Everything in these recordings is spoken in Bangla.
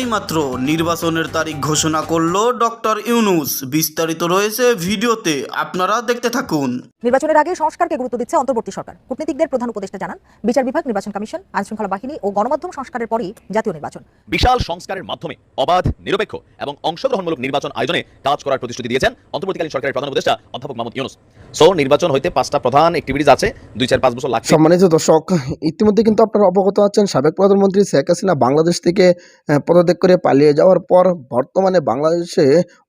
এইমাত্র নির্বাচনের তারিখ ঘোষণা করল ডক্টর ইউনুস। বিস্তারিত রয়েছে ভিডিওতে আপনারা দেখতে থাকুন। নির্বাচনের আগে সংস্কারকে গুরুত্ব দিচ্ছে অন্তর্বর্তী সরকার। কূটনীতিকদের প্রধান উপদেষ্টা জানান বিচার বিভাগ নির্বাচন কমিশন আইনশৃঙ্খলা বাহিনী ও গণমাধ্যম সংস্কারের পরই জাতীয় নির্বাচন। বিশাল সংস্কারের মাধ্যমে অবাধ নিরপেক্ষ এবং অংশগ্রহণমূলক নির্বাচন আয়োজনে কাজ করার প্রতিশ্রুতি দিয়েছেন অন্তর্বর্তীকালীন সরকারের প্রধান উপদেষ্টা অধ্যাপক মোহাম্মদ ইউনুস। সো নির্বাচন হইতে পাঁচটা প্রধান অ্যাক্টিভিটিজ আছে, দুই, চার, পাঁচ বছর লাগছে সম্মানিত দর্শক, ইতিমধ্যে কিন্তু আপনারা অবগত আছেন, সাবেক প্রধানমন্ত্রী শেখ হাসিনা বাংলাদেশ থেকে পদত্যাগ করে পালিয়ে যাওয়ার পর বর্তমানে বাংলাদেশে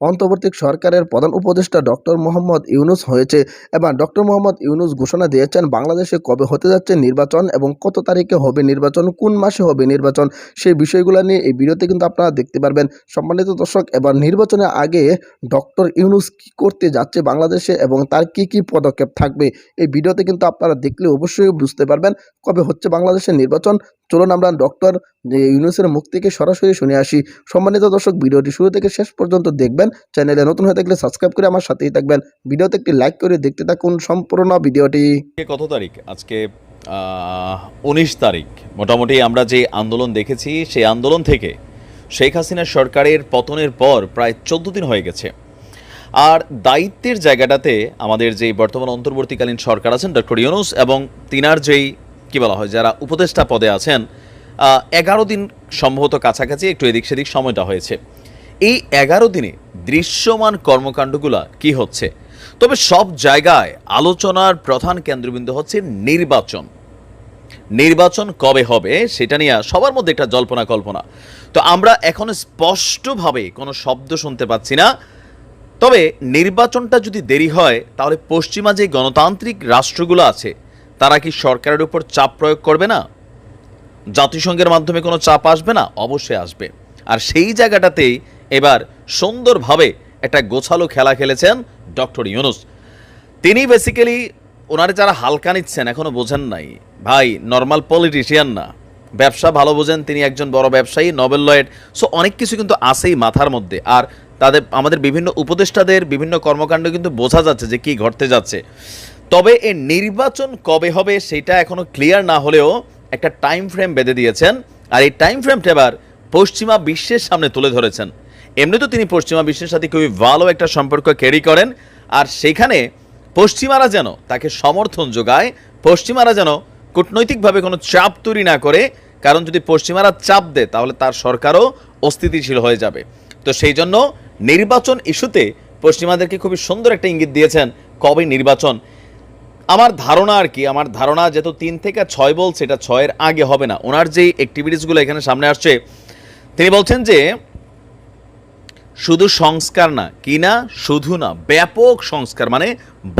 অন্তর্বর্তী সরকারের প্রধান উপদেষ্টা ডক্টর মোহাম্মদ ইউনুস হয়েছে। এবং ডক্টর মোহাম্মদ ইউনুস ঘোষণা দিয়েছেন, বাংলাদেশে কবে হতে যাচ্ছে নির্বাচন এবং কত তারিখে হবে নির্বাচন, কোন মাসে হবে নির্বাচন, সেই বিষয়গুলো নিয়ে এই ভিডিওতে কিন্তু আপনারা দেখতে পারবেন। সম্মানিত দর্শক, এবার নির্বাচনের আগে ডক্টর ইউনুস কি করতে যাচ্ছে বাংলাদেশে এবং তার কি কি পদক্ষেপ থাকবে? এই ভিডিওতে কিন্তু আপনারা দেখলে অবশ্যই বুঝতে পারবেন কবে হচ্ছে বাংলাদেশের নির্বাচন। চলুন আমরা ডক্টর ইউনুসের মুখ থেকে সরাসরি শুনে আসি। সম্মানিত দর্শক, ভিডিওটি শুরু থেকে শেষ পর্যন্ত দেখবেন। চ্যানেলে নতুন হয়ে থাকলে সাবস্ক্রাইব করে আমার সাথেই থাকবেন। ভিডিওতে একটি লাইক করে দেখতে থাকুন সম্পূর্ণ ভিডিওটি। কত তারিখ? আজকে উনিশ তারিখ। মোটামুটি আমরা যে আন্দোলন দেখেছি, সেই আন্দোলন থেকে শেখ হাসিনা সরকারের পতনের পর প্রায় চোদ্দ দিন হয়ে গেছে। আর দায়িত্বের জায়গাটাতে আমাদের যে বর্তমান অন্তর্বর্তীকালীন সরকার আছেন ডক্টর ইউনুস এবং তিনার যেই, কি বলা হয়, যারা উপদেষ্টা পদে আছেন এগারো দিন সম্ভবত কাছাকাছি একটু এদিক সেদিক সময়টা হয়েছে। এই এগারো দিনে দৃশ্যমান কর্মকাণ্ডগুলা কি হচ্ছে? তবে সব জায়গায় আলোচনার প্রধান কেন্দ্রবিন্দু হচ্ছে নির্বাচন। নির্বাচন কবে হবে সেটা নিয়ে সবার মধ্যে একটা জল্পনা কল্পনা। তো আমরা এখন স্পষ্টভাবে কোনো শব্দ শুনতে পাচ্ছি না। তবে নির্বাচনটা যদি দেরি হয়, তাহলে পশ্চিমা যে গণতান্ত্রিক রাষ্ট্রগুলো আছে, তারা কি সরকারের উপর চাপ প্রয়োগ করবে না? জাতিসংঘের মাধ্যমে কোনো চাপ আসবে না? অবশ্যই আসবে। আর সেই জায়গাটাতেই এবার সুন্দরভাবে একটা গোছালো খেলা খেলেছেন ডক্টর ইউনুস। তিনি বেসিক্যালি ওনারে যারা হালকা নিচ্ছেন, এখনও বোঝেন নাই। ভাই নর্মাল পলিটিশিয়ান না। ব্যবসা ভালো বোঝেন, তিনি একজন বড় ব্যবসায়ী নোবেল লয়েড সো অনেক কিছু কিন্তু আসেই মাথার মধ্যে। আর তাদের, আমাদের বিভিন্ন উপদেষ্টাদের বিভিন্ন কর্মকাণ্ড কিন্তু বোঝা যাচ্ছে যে কি ঘটতে যাচ্ছে। তবে এই নির্বাচন কবে হবে সেটা এখনও ক্লিয়ার না হলেও একটা টাইম ফ্রেম বেঁধে দিয়েছেন। আর এই টাইম ফ্রেমটা এবার পশ্চিমা বিশ্বের সামনে তুলে ধরেছেন। এমনি তো তিনি পশ্চিমা বিশ্বের সাথে খুবই ভালো একটা সম্পর্ক ক্যারি করেন। আর সেখানে পশ্চিমারা যেন তাকে সমর্থন যোগায়, পশ্চিমারা যেন কূটনৈতিকভাবে কোনো চাপ তৈরি না করে, কারণ যদি পশ্চিমারা চাপ দেয় তাহলে তার সরকারও অস্থিতিশীল হয়ে যাবে। তো সেই জন্য নির্বাচন ইস্যুতে পশ্চিমাদেরকে খুবই সুন্দর একটা ইঙ্গিত দিয়েছেন কবে নির্বাচন। আমার ধারণা আর কি, আমার ধারণা যেহেতু তিন থেকে ছয় বলছে এটা ছয়ের আগে হবে না। ওনার যেই অ্যাক্টিভিটিসগুলো এখানে সামনে আসছে, তিনি বলছেন যে শুধু সংস্কার না, কি না? শুধু না, ব্যাপক সংস্কার মানে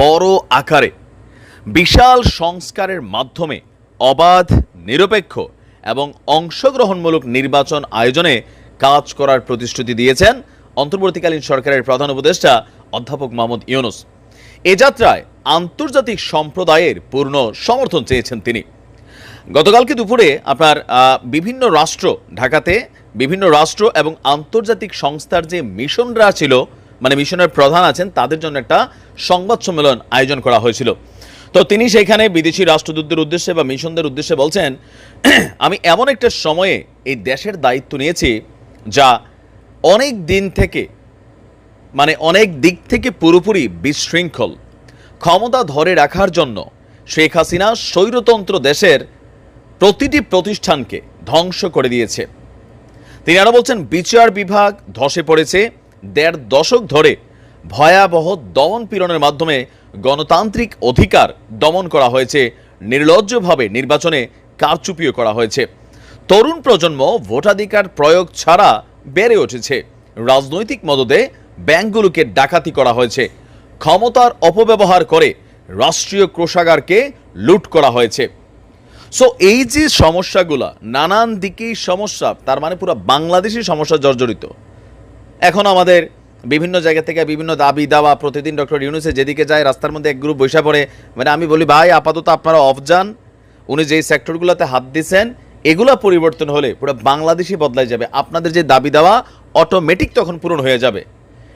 বড় আকারে। বিশাল সংস্কারের মাধ্যমে অবাধ, নিরপেক্ষ এবং অংশগ্রহণমূলক নির্বাচন আয়োজনে কাজ করার প্রতিশ্রুতি দিয়েছেন অন্তর্বর্তীকালীন সরকারের প্রধান উপদেষ্টা অধ্যাপক মোহাম্মদ ইউনুস। এ যাত্রায় আন্তর্জাতিক সম্প্রদায়ের পূর্ণ সমর্থন চেয়েছেন তিনি। গতকালকে দুপুরে আপনার বিভিন্ন রাষ্ট্র ঢাকাতে, বিভিন্ন রাষ্ট্র এবং আন্তর্জাতিক সংস্থার যে মিশনরা ছিল মানে মিশনের প্রধান আছেন, তাদের জন্য একটা সংবাদ সম্মেলন আয়োজন করা হয়েছিল। তো তিনি সেখানে বিদেশি রাষ্ট্রদূতদের উদ্দেশ্যে বা মিশনদের উদ্দেশ্যে বলছেন, আমি এমন একটা সময়ে এই দেশের দায়িত্ব নিয়েছি যা অনেক দিন থেকে মানে অনেক দিক থেকে পুরোপুরি বিশৃঙ্খল। ক্ষমতা ধরে রাখার জন্য শেখ হাসিনা স্বৈরতন্ত্র দেশের প্রতিটি প্রতিষ্ঠানকে ধ্বংস করে দিয়েছে। তিনি আরও বলছেন, বিচার বিভাগ ধসে পড়েছে, দেড় দশক ধরে ভয়াবহ দমন পীড়নের মাধ্যমে গণতান্ত্রিক অধিকার দমন করা হয়েছে, নির্লজ্জভাবে নির্বাচনে কারচুপিও করা হয়েছে। তরুণ প্রজন্ম ভোটাধিকার প্রয়োগ ছাড়া বেড়ে উঠেছে। রাজনৈতিক মদদে ব্যাংকগুলোকে ডাকাতি করা হয়েছে। ক্ষমতার অপব্যবহার করে রাষ্ট্রীয় কোষাগারকে লুট করা হয়েছে। সো এই যে সমস্যাগুলা, নানান দিকেই সমস্যা, তার মানে পুরো বাংলাদেশি সমস্যা জর্জরিত। এখন আমাদের বিভিন্ন জায়গা থেকে বিভিন্ন দাবি দাওয়া প্রতিদিন ডক্টর ইউনুসে যেদিকে যায়, রাস্তার মধ্যে এক গ্রুপ বৈশা পড়ে। মানে আমি বলি, ভাই, আপাতত আপনারা অফ যান। উনি যেই সেক্টরগুলোতে হাত দিছেন এগুলা পরিবর্তন হলে পুরো বাংলাদেশই বদলাই যাবে। আপনাদের যে দাবি দেওয়া অটোমেটিক তখন পূরণ হয়ে যাবে।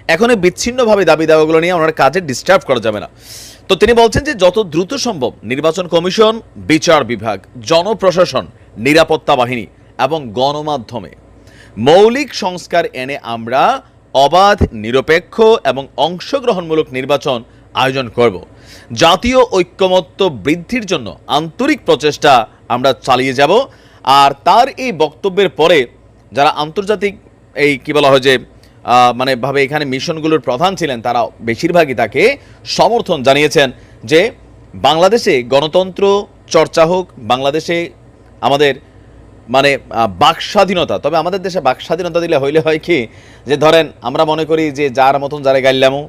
এখন এই বিচ্ছিন্নভাবে দাবি দাওয়াগুলো নিয়ে ওনার কাজে ডিস্টার্ব করা যাবে না। তো তিনি বলছেন যে, যত দ্রুত সম্ভব নির্বাচন কমিশন, বিচার বিভাগ, জনপ্রশাসন, নিরাপত্তা বাহিনী এবং গণমাধ্যমে মৌলিক সংস্কার এনে আমরা অবাধ, নিরপেক্ষ এবং অংশগ্রহণমূলক নির্বাচন আয়োজন করব। জাতীয় ঐক্যমত্য বৃদ্ধির জন্য আন্তরিক প্রচেষ্টা আমরা চালিয়ে যাব। আর তার এই বক্তব্যের পরে যারা আন্তর্জাতিক এই কি বলা হয় যে মানে ভাবে এখানে মিশনগুলোর প্রধান ছিলেন, তারা বেশিরভাগই তাকে সমর্থন জানিয়েছেন যে, বাংলাদেশে গণতন্ত্র চর্চা হোক, বাংলাদেশে আমাদের মানে বাক স্বাধীনতা, তবে আমাদের দেশে বাক স্বাধীনতা দিলে হইলে হয় কি, যে ধরেন আমরা মনে করি যে যার মতন যারে গাইলামো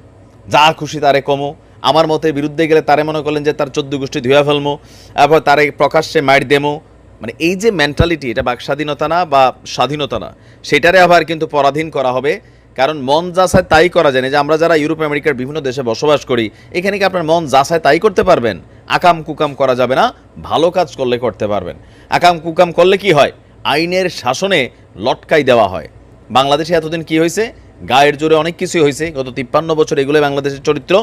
যা খুশি তারে কমো, আমার মতে বিরুদ্ধে গেলে তারে মনে করলেন যে তার চোদ্দ গোষ্ঠী ধুয়া ফেলমো, তারপর তারে প্রকাশ্যে মাইট দেমো মানে এই যে মেন্টালিটি এটা বাক স্বাধীনতা না বা স্বাধীনতা না, সেটারে আবার কিন্তু পরাধীন করা হবে। কারণ মন যা চায় তাই করা যায়। না যে আমরা যারা ইউরোপ, আমেরিকার বিভিন্ন দেশে বসবাস করি, এখানে কি আপনার মন যা চায় তাই করতে পারবেন? আকাম কুকাম করা যাবে না, ভালো কাজ করলে করতে পারবেন। আকাম কুকাম করলে কি হয়? আইনের শাসনে লটকাই দেওয়া হয়। বাংলাদেশে এতদিন কি হয়েছে? গায়ের জোরে অনেক কিছুই হয়েছে। গত তিপ্পান্ন বছর এগুলো বাংলাদেশের চরিত্র।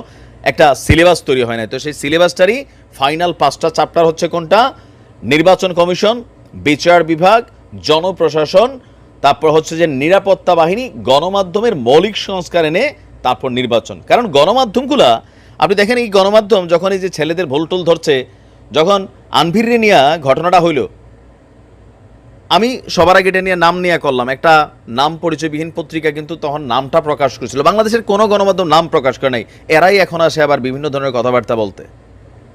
একটা সিলেবাস তৈরি হয় না তো সেই সিলেবাসটারই ফাইনাল পাঁচটা চ্যাপ্টার হচ্ছে কোনটা? নির্বাচন কমিশন, বিচার বিভাগ, জনপ্রশাসন, তারপর হচ্ছে যে নিরাপত্তা বাহিনী, গণমাধ্যমের মৌলিক সংস্কার এনে তারপর নির্বাচন। কারণ গণমাধ্যমগুলা, আপনি দেখেন এই গণমাধ্যম যখন এই যে ছেলেদের ভুলটুল ধরছে, যখন আনভিরে নিয়ে ঘটনাটা হইল, আমি সবার আগে এটা নিয়ে নাম নিয়ে করলাম। একটা নাম পরিচয়বিহীন পত্রিকা কিন্তু তখন নামটা প্রকাশ করেছিল। বাংলাদেশের কোনো গণমাধ্যম নাম প্রকাশ করে নাই। এরাই এখন আসে আবার বিভিন্ন ধরনের কথাবার্তা বলতে।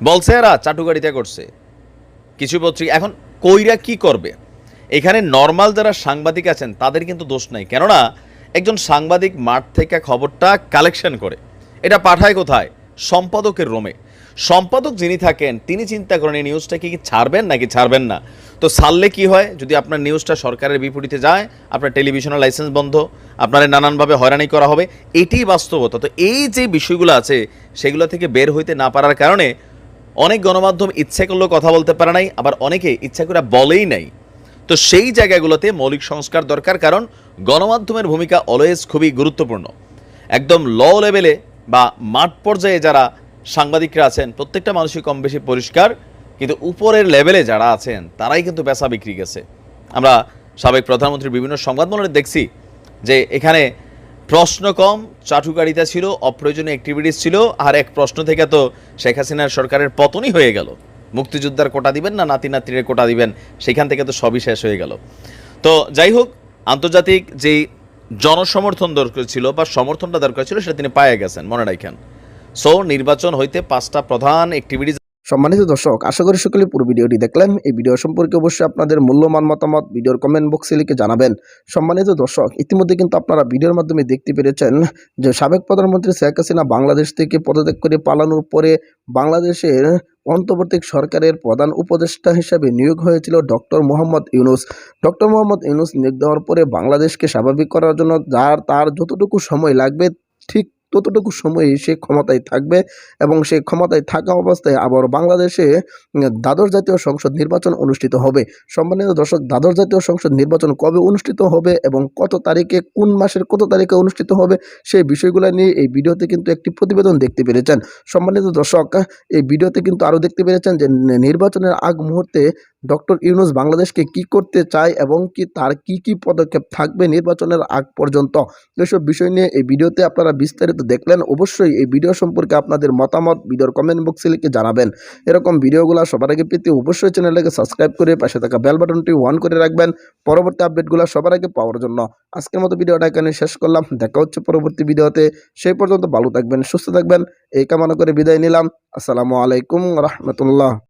বলছে এরা, চাটুকারিতা করছে। কিছু পত্রিকা এখন কইরা কি করবে? এখানে নর্মাল যারা সাংবাদিক আছেন, তাদের কিন্তু দোষ নাই। কেননা, একজন সাংবাদিক মাঠ থেকে খবরটা কালেকশন করে। এটা পাঠায় কোথায়? সম্পাদকের রোমে সম্পাদক যিনি থাকেন, তিনি চিন্তা করেন, এই নিউজটা কি ছাড়বেন নাকি ছাড়বেন না? তো ছাড়লে কি হয়? যদি আপনার নিউজটা সরকারের বিপরীতে যায়, আপনার টেলিভিশনের লাইসেন্স বন্ধ, আপনার নানানভাবে হয়রানি করা হবে, এটাই বাস্তবতা। তো এই যে বিষয়গুলো আছে, সেগুলো থেকে বের হইতে না পারার কারণে অনেক গণমাধ্যম ইচ্ছে করলেও কথা বলতে পারে নাই, আবার অনেকে ইচ্ছা করে বলেই নাই। তো সেই জায়গাগুলোতে মৌলিক সংস্কার দরকার, কারণ গণমাধ্যমের ভূমিকা অলওয়েজ খুবই গুরুত্বপূর্ণ। একদম ল লেভেলে বা মাঠ পর্যায়ে যারা সাংবাদিকরা আছেন, প্রত্যেকটা মানুষই কম বেশি পরিষ্কার, কিন্তু উপরের লেভেলে যারা আছেন, তারাই কিন্তু পেশা বিক্রি গেছে আমরা সাবেক প্রধানমন্ত্রীর বিভিন্ন সংবাদমূলনে দেখছি যে এখানে প্রশ্ন কম, চাটুকারিতা ছিল, অপ্রয়োজনীয় অ্যাক্টিভিটিস ছিল, আর এক প্রশ্ন থেকে তো শেখ হাসিনার সরকারের পতনই হয়ে গেল। মুক্তিযোদ্ধার কোটা দিবেন না নাতি নাতির কোটা দিবেন? সেখান থেকে তো সবই শেষ হয়ে গেল। তো যাই হোক, আন্তর্জাতিক যেই জনসমর্থন দরকার ছিল বা সমর্থনটা দরকার ছিল, সেটা তিনি পায়ে গেছেন, মনে রাখেন। সো, নির্বাচন হইতে পাঁচটা প্রধান অ্যাক্টিভিটিস সম্মানিত দর্শক, আশা করি সকলে পুরো ভিডিওটি দেখলেন। এই ভিডিও সম্পর্কে অবশ্যই আপনাদের মূল্যমান মতামত ভিডিওর কমেন্ট বক্সে লিখে জানাবেন। সম্মানিত দর্শক, ইতিমধ্যে কিন্তু আপনারা ভিডিওর মাধ্যমে দেখতে পেরেছেন যে সাবেক প্রধানমন্ত্রী শেখ হাসিনা বাংলাদেশ থেকে পদত্যাগ করে পালানোর পরে বাংলাদেশের অন্তর্বর্তী সরকারের প্রধান উপদেষ্টা হিসেবে নিয়োগ হয়েছিল ডক্টর মোহাম্মদ ইউনুস। ডক্টর মোহাম্মদ ইউনুস নিয়োগ দেওয়ার পরে বাংলাদেশকে স্বাভাবিক করার জন্য যার তার যতটুকু সময় লাগবে, ঠিক ততটুকু সময়ে সে ক্ষমতায় থাকবে এবং সে ক্ষমতায় থাকা অবস্থায় আবার বাংলাদেশে দ্বাদশ জাতীয় সংসদ নির্বাচন অনুষ্ঠিত হবে। সম্মানিত দর্শক, দ্বাদশ জাতীয় সংসদ নির্বাচন কবে অনুষ্ঠিত হবে এবং কত তারিখে, কোন মাসের কত তারিখে অনুষ্ঠিত হবে, সেই বিষয়গুলো নিয়ে এই ভিডিওতে কিন্তু একটি প্রতিবেদন দেখতে পেরেছেন। সম্মানিত দর্শক, এই ভিডিওতে কিন্তু আরও দেখতে পেরেছেন যে নির্বাচনের আগ মুহূর্তে ডক্টর ইউনুস বাংলাদেশকে কি করতে চায় এবং কি তার কি কি পদক্ষেপ থাকবে নির্বাচনের আগ পর্যন্ত। এসব বিষয় নিয়ে এই ভিডিওতে আপনারা বিস্তারিত দেখলেন, অবশ্যই এই ভিডিও সম্পর্কে আপনাদের মতামত ভিডিওর কমেন্ট বক্সে লিখে জানাবেন। এরকম ভিডিওগুলো সবার আগে পেতে অবশ্যই চ্যানেলটাকে সাবস্ক্রাইব করে পাশে থাকা বেল বাটনটি অন করে রাখবেন পরবর্তী আপডেটগুলো সবার আগে পাওয়ার জন্য। আজকের মতো ভিডিওটা এখানে শেষ করলাম। দেখা হচ্ছে পরবর্তী ভিডিওতে সেই পর্যন্ত ভালো থাকবেন, সুস্থ থাকবেন। এই কামনা করে বিদায় নিলাম। আসসালামু আলাইকুম রহমতুল্লাহ।